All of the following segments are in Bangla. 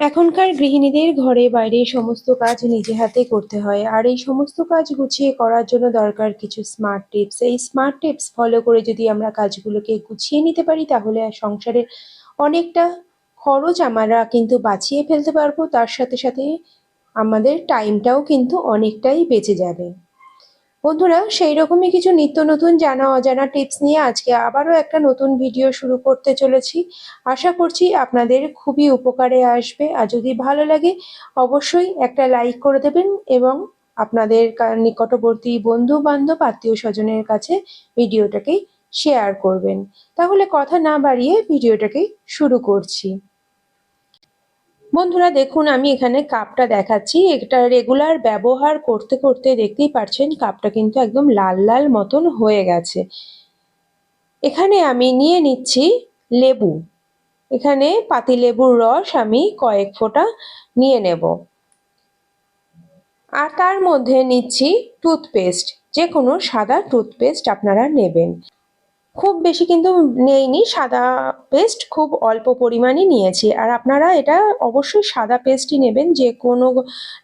এখনকার গৃহিণীদের ঘরে বাইরে সমস্ত কাজ নিজে হাতে করতে হয়। আর এই সমস্ত কাজ গুছিয়ে করার জন্য দরকার কিছু স্মার্ট টিপস এই স্মার্ট টিপস ফলো করে যদি আমরা কাজগুলোকে গুছিয়ে নিতে পারি, তাহলে সংসারের অনেকটা খরচ আমরা কিন্তু বাঁচিয়ে ফেলতে পারব। তার সাথে সাথে আমাদের টাইমটাও কিন্তু অনেকটাই বেঁচে যাবে। বন্ধুরা সেই রকমই কিছু নিত্য নতুন জানা অজানা টিপস নিয়ে আজকে আবারও একটা নতুন ভিডিও শুরু করতে চলেছি। আশা করছি আপনাদের খুবই উপকারে আসবে। আর যদি ভালো লাগে, অবশ্যই একটা লাইক করে দেবেন এবং আপনাদের নিকটবর্তী বন্ধু বান্ধব আত্মীয় স্বজনের কাছে ভিডিওটাকে শেয়ার করবেন। তাহলে কথা না বাড়িয়ে ভিডিওটাকে শুরু করছি। বন্ধুরা, দেখুন, আমি এখানে কাপটা দেখাচ্ছি। এটা রেগুলার ব্যবহার করতে করতে দেখতেই পাচ্ছেন কাপটা কিন্তু একদম লাল লাল মতন হয়ে গেছে। এখানে আমি নিয়ে নিচ্ছি লেবু। এখানে পাতিলেবুর রস আমি কয়েক ফোঁটা নিয়ে নেব। আর তার মধ্যে নিচ্ছি টুথপেস্ট যে কোনো সাদা টুথপেস্ট আপনারা নেবেন। খুব বেশি কিন্তু নেইনি, সাদা পেস্ট খুব অল্প পরিমাণে নিয়েছি। আর আপনারা এটা অবশ্যই সাদা পেস্টই নেবেন, যে কোনো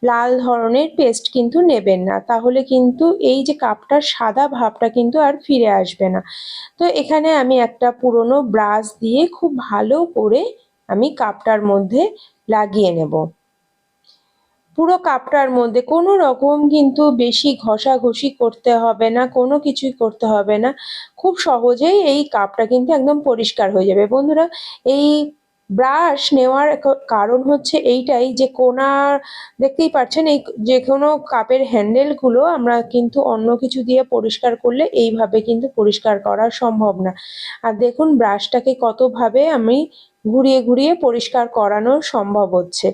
লাল ধরনের পেস্ট কিন্তু নেবেন না। তাহলে কিন্তু এই যে কাপটার সাদা ভাবটা কিন্তু আর ফিরে আসবে না। তো এখানে আমি একটা পুরনো ব্রাশ দিয়ে খুব ভালো করে আমি কাপটার মধ্যে লাগিয়ে নেব। পুরো কাপটার মধ্যে কোনো রকম কিন্তু বেশি ঘষাঘষি করতে হবে না, কোনো কিছুই করতে হবে না। খুব সহজেই এই কাপটা কিন্তু একদম পরিষ্কার হয়ে যাবে। বন্ধুরা, এই ব্রাশ নেওয়ার কারণ হচ্ছে এইটাই যে কোনা, দেখতেই পাচ্ছেন এই যে কোনো কাপের হ্যান্ডেলগুলো আমরা কিন্তু অন্য কিছু দিয়ে পরিষ্কার করলে এইভাবে কিন্তু পরিষ্কার করা সম্ভব না। আর দেখুন ব্রাশটাকে কতভাবে আমি ঘুরিয়ে ঘুরিয়ে পরিষ্কার করানো সম্ভব হচ্ছে।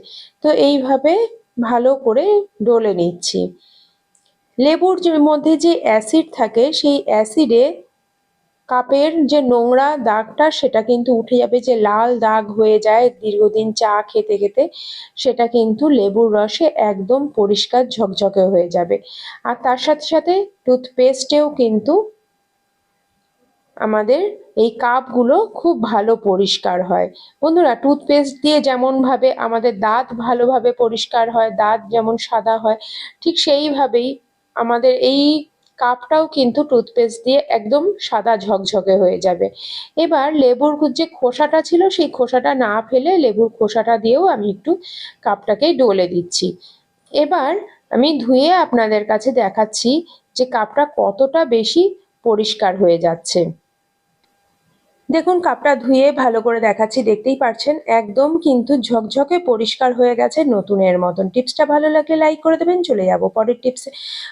তো এইভাবে ভালো করে ডলে নিচ্ছি। লেবুর মধ্যে যে অ্যাসিড থাকে, সেই অ্যাসিডে কাপের যে নোংরা দাগটা, সেটা কিন্তু উঠে যাবে, যে লাল দাগ হয়ে যায় দীর্ঘদিন চা খেতে খেতে, সেটা কিন্তু লেবুর রসে একদম পরিষ্কার ঝকঝকে হয়ে যাবে। আর তার সাথে সাথে টুথপেস্টেও কিন্তু আমাদের এই কাপগুলো খুব ভালো পরিষ্কার হয়। বন্ধুরা টুথপেস্ট দিয়ে যেমনভাবে আমাদের দাঁত ভালোভাবে পরিষ্কার হয়, দাঁত যেমন সাদা হয়, ঠিক সেইভাবেই আমাদের এই কাপটাও কিন্তু টুথপেস্ট দিয়ে একদম সাদা ঝকঝকে হয়ে যাবে। এবার লেবুর যে খোসাটা ছিল, সেই খোসাটা না ফেলে লেবুর খোসাটা দিয়েও আমি একটু কাপটাকে ডলে দিচ্ছি। এবার আমি ধুয়ে আপনাদের কাছে দেখাচ্ছি যে কাপটা কতটা বেশি পরিষ্কার হয়ে যাচ্ছে। দেখুন, কাপটা ধুয়ে ভালো করে দেখাচ্ছি, দেখতেই পারছেন? একদম কিন্তু ঝকঝকে পরিষ্কার হয়ে গেছে নতুনের মতন। টিপসটা ভালো লাগলে লাইক করে দেবেন, চলে যাব পরের টিপসে।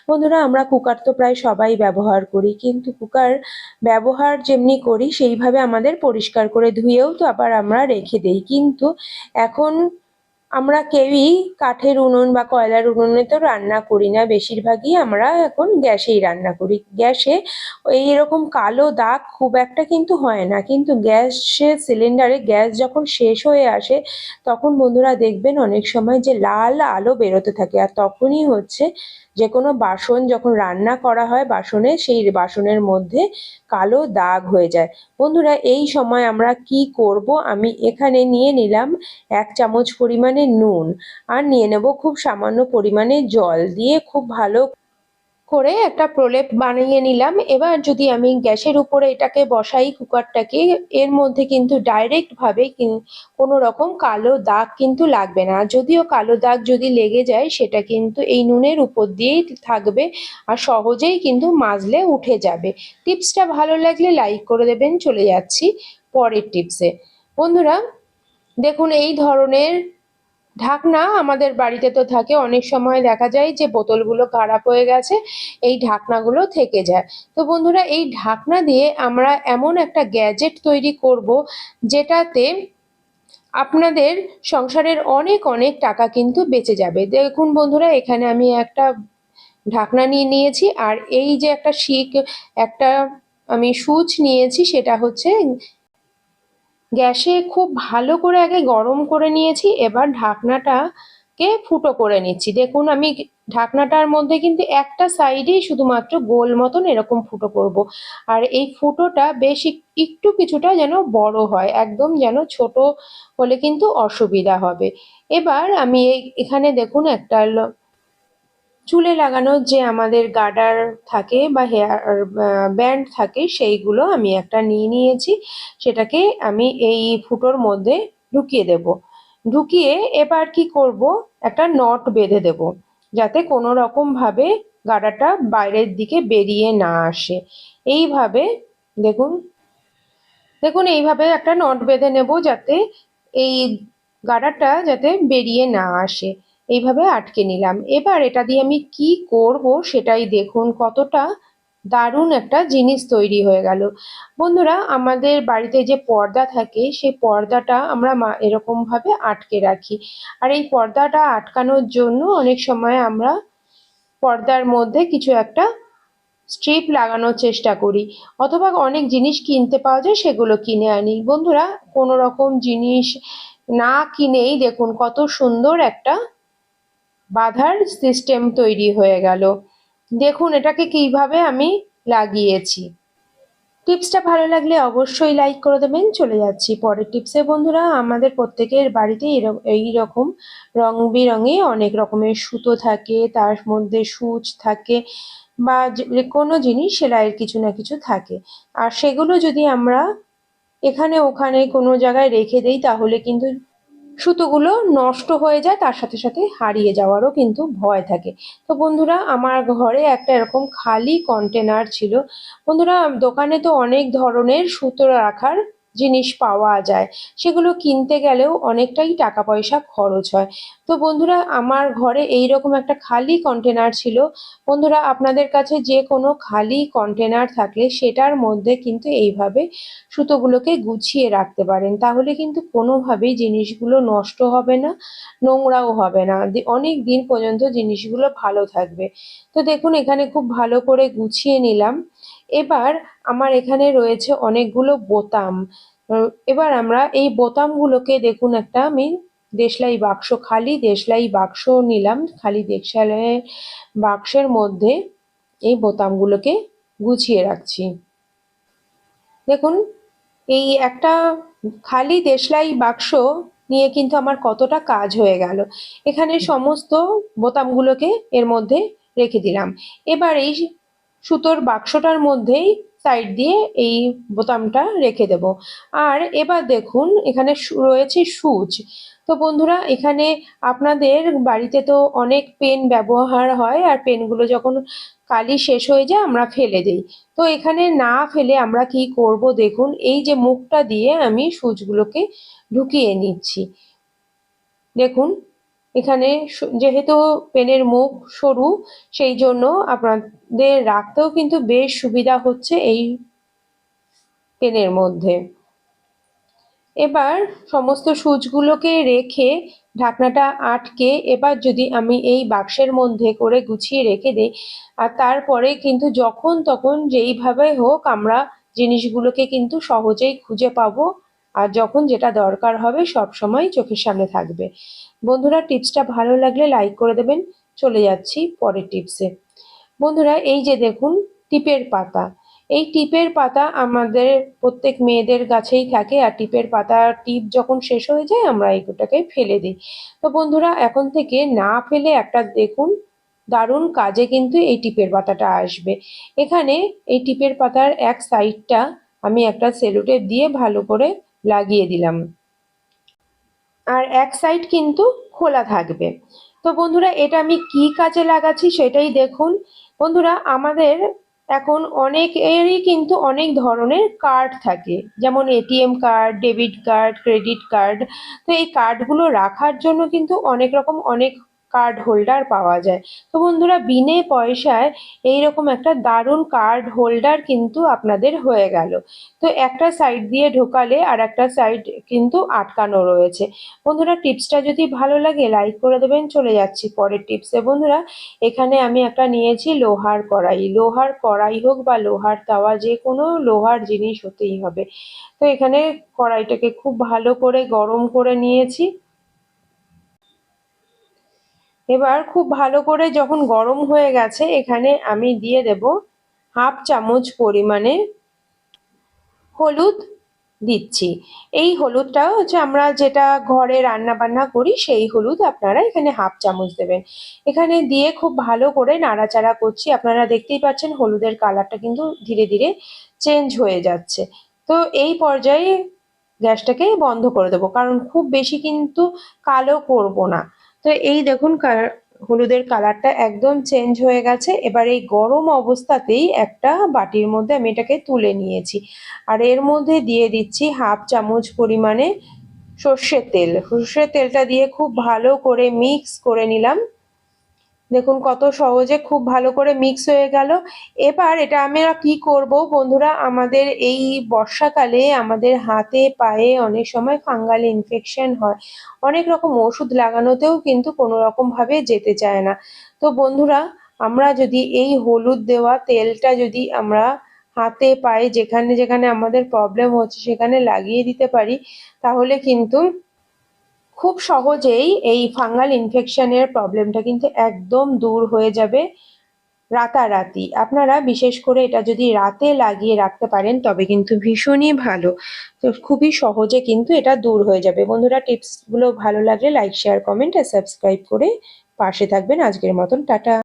বন্ধুরা, আমরা কুকার তো প্রায় সবাই ব্যবহার করি, কিন্তু কুকার ব্যবহার যেমনি করি, সেইভাবে আমাদের পরিষ্কার করে ধুয়েও তো আবার আমরা রেখে দেই। কিন্তু এখন আমরা কেউই কাঠের উনুন বা কয়লার উনুনে তো রান্না করি না। বেশিরভাগই আমরা এখন গ্যাসেই রান্না করি। গ্যাসে এইরকম কালো দাগ খুব একটা কিন্তু হয় না। কিন্তু গ্যাসের সিলিন্ডারে গ্যাস যখন শেষ হয়ে আসে, তখন বন্ধুরা দেখবেন অনেক সময় যে লাল আলো বেরোতে থাকে। আর তখনই হচ্ছে যে কোনো বাসন যখন রান্না করা হয় বাসনে, সেই বাসনের মধ্যে কালো দাগ হয়ে যায়। বন্ধুরা, এই সময় আমরা কি করব? আমি এখানে নিয়ে নিলাম এক চামচ পরিমাণে নুন আর নিয়ে নেব খুব সামান্য পরিমাণে জল দিয়ে খুব ভালো করে একটা প্রলেপ বানিয়ে নিলাম। এবার যদি আমি গ্যাসের উপরে এটাকে বসাই কুকারটাকে, এর মধ্যে কিন্তু ডাইরেক্টভাবে কিন- রকম কালো দাগ কিন্তু লাগবে না। যদিও কালো দাগ যদি লেগে যায়, সেটা কিন্তু এই নুনের উপর দিয়েই থাকবে আর সহজেই কিন্তু মাজলে উঠে যাবে। টিপসটা ভালো লাগলে লাইক করে দেবেন। চলে যাচ্ছি পরের টিপসে। বন্ধুরা, দেখুন এই ধরনের ঢাকনা আমাদের বাড়িতে তো থাকে। অনেক সময় দেখা যায় যে বোতলগুলো খারাপ হয়ে গেছে, এই ঢাকনাগুলো থেকে যায়। তো বন্ধুরা, এই ঢাকনা দিয়ে আমরা এমন একটা গ্যাজেট তৈরি করব যেটাতে আপনাদের সংসারের অনেক অনেক টাকা কিন্তু বেঁচে যাবে। দেখুন বন্ধুরা, এখানে আমি একটা ঢাকনা নিয়ে নিয়েছি আর এই যে একটা শিক, একটা আমি সুচ নিয়েছি সেটা হচ্ছে গ্যাসে খুব ভালো করে আগে গরম করে নিয়েছি, এবার ঢাকনাটাকে ফুটো করে নিচ্ছি দেখুন, আমি ঢাকনাটার মধ্যে কিন্তু একটা সাইডেই শুধুমাত্র গোল মতন এরকম ফুটো করব। আর এই ফুটোটা বেশ একটু কিছুটা যেন বড় হয়, একদম যেন ছোট হলে কিন্তু অসুবিধা হবে এবার আমি এখানে দেখুন একটা চুলে লাগানোর যে আমাদের গার্ডার থাকে বা হেয়ার ব্যান্ড থাকে, সেইগুলো আমি একটা নিয়ে নিয়েছি। সেটাকে আমি এই ফুটোর মধ্যে ঢুকিয়ে দেব। ঢুকিয়ে এবার কি করব? একটা নট বেঁধে দেব, যাতে কোনো রকমভাবে গাডারটা বাইরের দিকে বেরিয়ে না আসে। এইভাবে, দেখুন দেখুন, এইভাবে একটা নট বেঁধে নেব যাতে এই গাডারটা যাতে বেরিয়ে না আসে। এইভাবে আটকে নিলাম। এবার এটা দিয়ে আমি কি করব সেটাই দেখুন, কতটা দারুণ একটা জিনিস তৈরি হয়ে গেল। বন্ধুরা, আমাদের বাড়িতে যে পর্দা থাকে, সেই পর্দাটা আমরা মা, এরকমভাবে আটকে রাখি। আর এই পর্দাটা আটকানোর জন্য অনেক সময় আমরা পর্দার মধ্যে কিছু একটা স্ট্রিপ লাগানোর চেষ্টা করি, অথবা অনেক জিনিস কিনতে পাওয়া যায় সেগুলো কিনে আনি। বন্ধুরা কোনো রকম জিনিস না কিনেই দেখুন কত সুন্দর একটা বাঁধার সিস্টেম তৈরি হয়ে গেল। দেখুন, এটাকে কীভাবে আমি লাগিয়েছি। টিপসটা ভালো লাগলে অবশ্যই লাইক করে দেবেন। চলে যাচ্ছি পরের টিপসে বন্ধুরা, আমাদের প্রত্যেকের বাড়িতে এই রকম রং বেরঙে অনেক রকমের সুতো থাকে, তার মধ্যে সূচ থাকে বা যে কোনো জিনিস সেলাইয়ের কিছু না কিছু থাকে। আর সেগুলো যদি আমরা এখানে ওখানে কোনো জায়গায় রেখে দেই, তাহলে কিন্তু সুতোগুলো নষ্ট হয়ে যায়, তার সাথে সাথে হারিয়ে যাওয়ারও কিন্তু ভয় থাকে। তো বন্ধুরা, আমার ঘরে একটা এরকম খালি কন্টেনার ছিল। বন্ধুরা, দোকানে তো অনেক ধরনের সুতো রাখার জিনিস পাওয়া যায়, সেগুলো কিনতে গেলেও অনেকটাই টাকা পয়সা খরচ হয়। তো বন্ধুরা, আমার ঘরে এই রকম একটা খালি কন্টেনার ছিল। বন্ধুরা, আপনাদের কাছে যে কোনো খালি কন্টেনার থাকলে সেটার মধ্যে কিন্তু এইভাবে সুতোগুলোকে গুছিয়ে রাখতে পারেন। তাহলে কিন্তু কোনোভাবেই জিনিসগুলো নষ্ট হবে না, নোংরাও হবে না। অনেক দিন পর্যন্ত জিনিসগুলো ভালো থাকবে। তো দেখুন, এখানে খুব ভালো করে গুছিয়ে নিলাম। এবার আমার এখানে রয়েছে অনেকগুলো বোতাম। এবার আমরা এই বোতামগুলোকে দেখুন একটা, আমি দেশলাই বাক্স, খালি দেশলাই বাক্স নিলাম, খালি দেশলাই বাক্সের মধ্যে এই বোতামগুলোকে গুছিয়ে রাখছি। দেখুন, এই একটা খালি দেশলাই বাক্স নিয়ে কিন্তু আমার কতটা কাজ হয়ে গেল। এখানে সমস্ত বোতামগুলোকে এর মধ্যে রেখে দিলাম। এবার এই সুতোর বাক্সটার মধ্যেই সাইড দিয়ে এই বোতামটা রেখে দেব। আর এবার দেখুন, এখানে রয়েছে সুচ। তো বন্ধুরা, এখানে আপনাদের বাড়িতে তো অনেক পেন ব্যবহার হয়, আর পেনগুলো যখন কালি শেষ হয়ে যায়, আমরা ফেলে দিই। তো এখানে না ফেলে আমরা কি করব দেখুন, এই যে মুখটা দিয়ে আমি সুচগুলোকে ঢুকিয়ে নিচ্ছি। দেখুন এখানে যেহেতু পেনের মুখ সরু, সেই জন্য আপনাদের রাখতেও কিন্তু বেশ সুবিধা হচ্ছে এই পেনের মধ্যে। এবার সমস্ত সুচগুলোকে রেখে ঢাকনাটা আটকে এবার যদি আমি এই বাক্সের মধ্যে করে গুছিয়ে রেখে দিই, আর তারপরে কিন্তু যখন তখন যেইভাবে হোক আমরা জিনিসগুলোকে কিন্তু সহজেই খুঁজে পাবো। আর যখন যেটা দরকার হবে সব সময় চোখের সামনে থাকবে। বন্ধুরা, টিপসটা ভালো লাগলে লাইক করে দেবেন। চলে যাচ্ছি পরের টিপসে। বন্ধুরা, এই যে দেখুন, টিপের পাতা। এই টিপের পাতা আমাদের প্রত্যেক মেয়েদের গাছেই থাকে আর টিপের পাতা টিপ যখন শেষ হয়ে যায়, আমরা এইগুলোটাকে ফেলে দিই। তো বন্ধুরা, এখন থেকে না ফেলে একটা দেখুন, দারুণ কাজে কিন্তু এই টিপের পাতাটা আসবে। এখানে এই টিপের পাতার এক সাইডটা আমি একটা সেলুটেপ দিয়ে ভালো করে লাগিয়ে দিলাম। আর এক সাইড কিন্তু খোলা থাকবে। তো বন্ধুরা, এটা আমি কি কাজে লাগাচ্ছি সেটাই দেখুন। বন্ধুরা, আমাদের এখন অনেক এরই কিন্তু অনেক ধরনের কার্ড থাকে। যেমন ATM card debit card credit card তো এই কার্ডগুলো রাখার জন্য কিন্তু অনেক রকম অনেক কার্ড হোল্ডার পাওয়া যায়। তো বন্ধুরা, বিনে পয়সায় এই রকম একটা দারুণ কার্ড হোল্ডার কিন্তু আপনাদের হয়ে গেল। তো একটা সাইড দিয়ে ঢোকালে আর একটা সাইড কিন্তু আটকানো রয়েছে। বন্ধুরা টিপসটা যদি ভালো লাগে লাইক করে দেবেন। চলে যাচ্ছি পরের টিপসে বন্ধুরা, এখানে আমি একটা নিয়েছি লোহার কড়াই। লোহার কড়াই হোক বা লোহার তাওয়া, যে কোনো লোহার জিনিস হতেই হবে। তো এখানে কড়াইটাকে খুব ভালো করে গরম করে নিয়েছি। এবার খুব ভালো করে যখন গরম হয়ে গেছে, এখানে আমি দিয়ে দেব হাফ চামচ পরিমাণে হলুদ দিচ্ছি। এই হলুদটা হচ্ছে আমরা যেটা ঘরে রান্না বান্না করি, সেই হলুদ আপনারা এখানে হাফ চামচ দেবেন। এখানে দিয়ে খুব ভালো করে নাড়াচাড়া করছি। আপনারা দেখতেই পাচ্ছেন হলুদের কালারটা কিন্তু ধীরে ধীরে চেঞ্জ হয়ে যাচ্ছে। তো এই পর্যায়ে গ্যাসটাকে বন্ধ করে দেবো, কারণ খুব বেশি কিন্তু কালো করব না। তো এই দেখুন হলুদের কালারটা একদম চেঞ্জ হয়ে গেছে। এবার এই গরম অবস্থাতেই একটা বাটির মধ্যে আমি এটাকে তুলে নিয়েছি। আর এর মধ্যে দিয়ে দিচ্ছি হাফ চামচ পরিমাণে সর্ষের তেল। সর্ষের তেলটা দিয়ে খুব ভালো করে মিক্স করে নিলাম। দেখুন কত সহজে খুব ভালো করে মিক্স হয়ে গেল। এবার এটা আমরা কি করব বন্ধুরা? আমাদের এই বর্ষাকালে আমাদের হাতে পায়ে অনেক সময় ফাঙ্গাল ইনফেকশন হয়। অনেক রকম ওষুধ লাগানোতেও কিন্তু কোনো রকমভাবে যেতে চায় না। তো বন্ধুরা, আমরা যদি এই হলুদ দেওয়া তেলটা যদি আমরা হাতে পায়ে যেখানে যেখানে আমাদের প্রবলেম হচ্ছে সেখানে লাগিয়ে দিতে পারি, তাহলে কিন্তু খুব সহজেই এই ফাঙ্গাল ইনফেকশনের প্রবলেমটা কিন্তু একদম দূর হয়ে যাবে রাতারাতি। আপনারা বিশেষ করে এটা যদি রাতে লাগিয়ে রাখতে পারেন, তবে কিন্তু ভীষণই ভালো। তো খুবই সহজে কিন্তু এটা দূর হয়ে যাবে। বন্ধুরা, টিপসগুলো ভালো লাগলে লাইক শেয়ার কমেন্ট আর সাবস্ক্রাইব করে পাশে থাকবেন। আজকের মতন, টাটা।